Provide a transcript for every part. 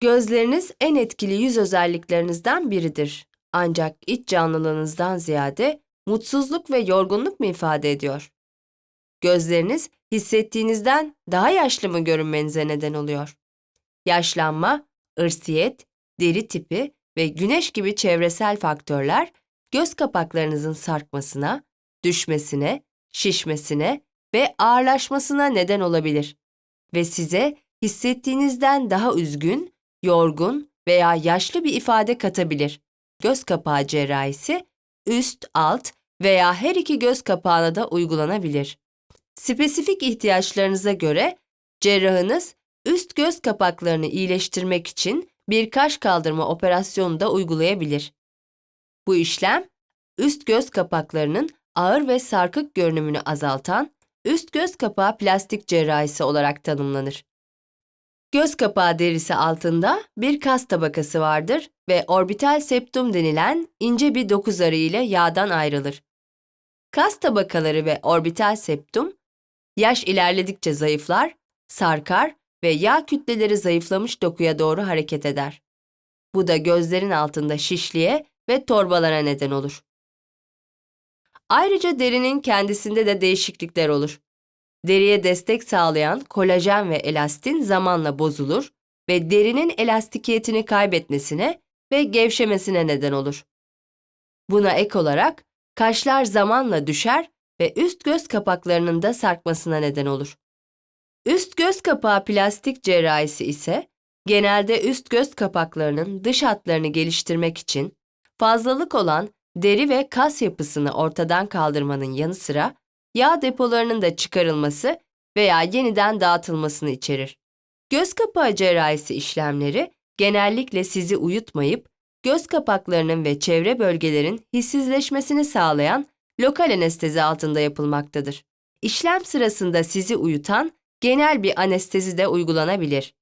Gözleriniz en etkili yüz özelliklerinizden biridir. Ancak iç canlılığınızdan ziyade mutsuzluk ve yorgunluk mu ifade ediyor? Gözleriniz hissettiğinizden daha yaşlı mı görünmenize neden oluyor? Yaşlanma, ırsiyet, deri tipi ve güneş gibi çevresel faktörler göz kapaklarınızın sarkmasına, düşmesine, şişmesine ve ağırlaşmasına neden olabilir ve size hissettiğinizden daha üzgün, yorgun veya yaşlı bir ifade katabilir. Göz kapağı cerrahisi üst, alt veya her iki göz kapağına da uygulanabilir. Spesifik ihtiyaçlarınıza göre cerrahınız üst göz kapaklarını iyileştirmek için bir kaş kaldırma operasyonu da uygulayabilir. Bu işlem üst göz kapaklarının ağır ve sarkık görünümünü azaltan üst göz kapağı plastik cerrahisi olarak tanımlanır. Göz kapağı derisi altında bir kas tabakası vardır ve orbital septum denilen ince bir doku zarı ile yağdan ayrılır. Kas tabakaları ve orbital septum yaş ilerledikçe zayıflar, sarkar ve yağ kütleleri zayıflamış dokuya doğru hareket eder. Bu da gözlerin altında şişliğe ve torbalara neden olur. Ayrıca derinin kendisinde de değişiklikler olur. Deriye destek sağlayan kolajen ve elastin zamanla bozulur ve derinin elastikiyetini kaybetmesine ve gevşemesine neden olur. Buna ek olarak kaşlar zamanla düşer ve üst göz kapaklarının da sarkmasına neden olur. Üst göz kapağı plastik cerrahisi ise genelde üst göz kapaklarının dış hatlarını geliştirmek için fazlalık olan deri ve kas yapısını ortadan kaldırmanın yanı sıra yağ depolarının da çıkarılması veya yeniden dağıtılmasını içerir. Göz kapağı cerrahisi işlemleri genellikle sizi uyutmayıp göz kapaklarının ve çevre bölgelerin hissizleşmesini sağlayan lokal anestezi altında yapılmaktadır. İşlem sırasında sizi uyutan genel bir anestezi de uygulanabilir.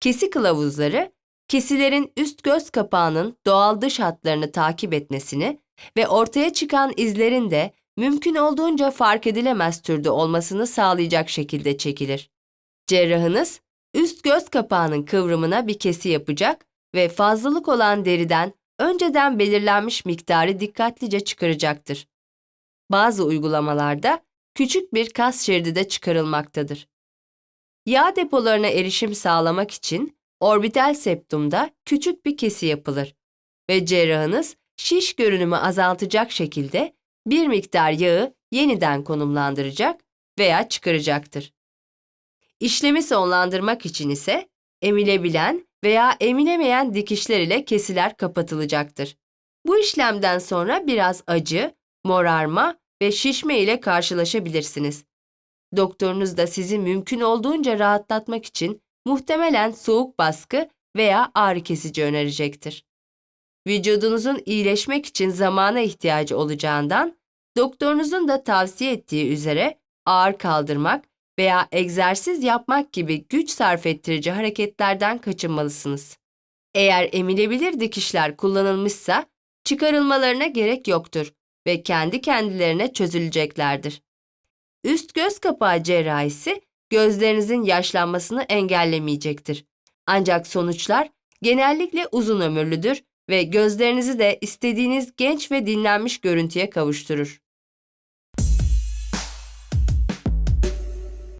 Kesi kılavuzları, kesilerin üst göz kapağının doğal dış hatlarını takip etmesini ve ortaya çıkan izlerin de mümkün olduğunca fark edilemez türde olmasını sağlayacak şekilde çekilir. Cerrahınız üst göz kapağının kıvrımına bir kesi yapacak ve fazlalık olan deriden önceden belirlenmiş miktarı dikkatlice çıkaracaktır. Bazı uygulamalarda küçük bir kas şeridi de çıkarılmaktadır. Yağ depolarına erişim sağlamak için orbital septumda küçük bir kesi yapılır ve cerrahınız şiş görünümü azaltacak şekilde bir miktar yağı yeniden konumlandıracak veya çıkaracaktır. İşlemi sonlandırmak için ise emilebilen veya emilemeyen dikişler ile kesiler kapatılacaktır. Bu işlemden sonra biraz acı, morarma ve şişme ile karşılaşabilirsiniz. Doktorunuz da sizi mümkün olduğunca rahatlatmak için muhtemelen soğuk baskı veya ağrı kesici önerecektir. Vücudunuzun iyileşmek için zamana ihtiyacı olacağından doktorunuzun da tavsiye ettiği üzere ağır kaldırmak veya egzersiz yapmak gibi güç sarf ettirici hareketlerden kaçınmalısınız. Eğer emilebilir dikişler kullanılmışsa çıkarılmalarına gerek yoktur ve kendi kendilerine çözüleceklerdir. Üst göz kapağı cerrahisi gözlerinizin yaşlanmasını engellemeyecektir. Ancak sonuçlar genellikle uzun ömürlüdür ve gözlerinizi de istediğiniz genç ve dinlenmiş görüntüye kavuşturur.